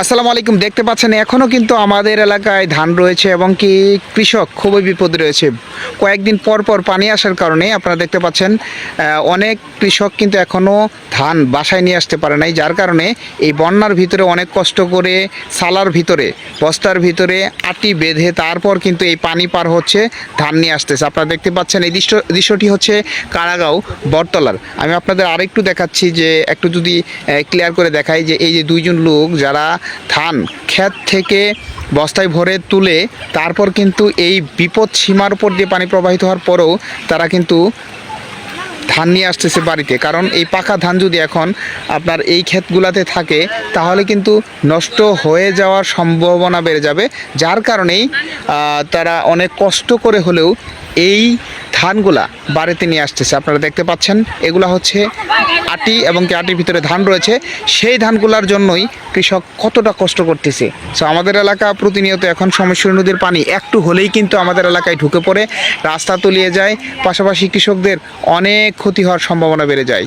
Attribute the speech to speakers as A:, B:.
A: আসসালামু আলাইকুম, দেখতে পাচ্ছেন এখনও কিন্তু আমাদের এলাকায় ধান রয়েছে এবং কি কৃষক খুবই বিপদ রয়েছে। কয়েকদিন পর পর পানি আসার কারণে আপনারা দেখতে পাচ্ছেন অনেক কৃষক কিন্তু এখনও ধান বাসায় নিয়ে আসতে পারে নাই, যার কারণে এই বন্যার ভিতরে অনেক কষ্ট করে সালার ভিতরে, বস্তার ভিতরে আটি বেঁধে তারপর কিন্তু এই পানি পার হচ্ছে ধান নিয়ে আসতেছে। আপনারা দেখতে পাচ্ছেন এই দৃশ্য দৃশ্যটি হচ্ছে কারাগাঁও বটতলার। আমি আপনাদের আরেকটু দেখাচ্ছি যে, একটু যদি ক্লিয়ার করে দেখাই যে, এই যে দুইজন লোক যারা ধান ক্ষেত থেকে বস্তায় ভরে তুলে, তারপর কিন্তু এই বিপদ সীমার উপর দিয়ে পানি প্রবাহিত হওয়ার পরেও তারা কিন্তু ধান নিয়ে আসতেছে বাড়িতে। কারণ এই পাকা ধান যদি এখন আপনার এই ক্ষেতগুলাতে থাকে, তাহলে কিন্তু নষ্ট হয়ে যাওয়ার সম্ভাবনা বেড়ে যাবে। যার কারণেই তারা অনেক কষ্ট করে হলেও এই ধানগুলা বাড়িতে নিয়ে আসতেছে। আপনারা দেখতে পাচ্ছেন, এগুলা হচ্ছে আটি এবং কি আটির ভিতরে ধান রয়েছে। সেই ধানগুলার জন্যই কৃষক কতটা কষ্ট করতেছে। সো আমাদের এলাকা প্রতিনিয়ত এখন সমস্যা নদীর পানি একটু হলেই কিন্তু আমাদের এলাকায় ঢুকে পড়ে, রাস্তা তলিয়ে যায়, পাশাপাশি কৃষকদের অনেক ক্ষতি হওয়ার সম্ভাবনা বেড়ে যায়।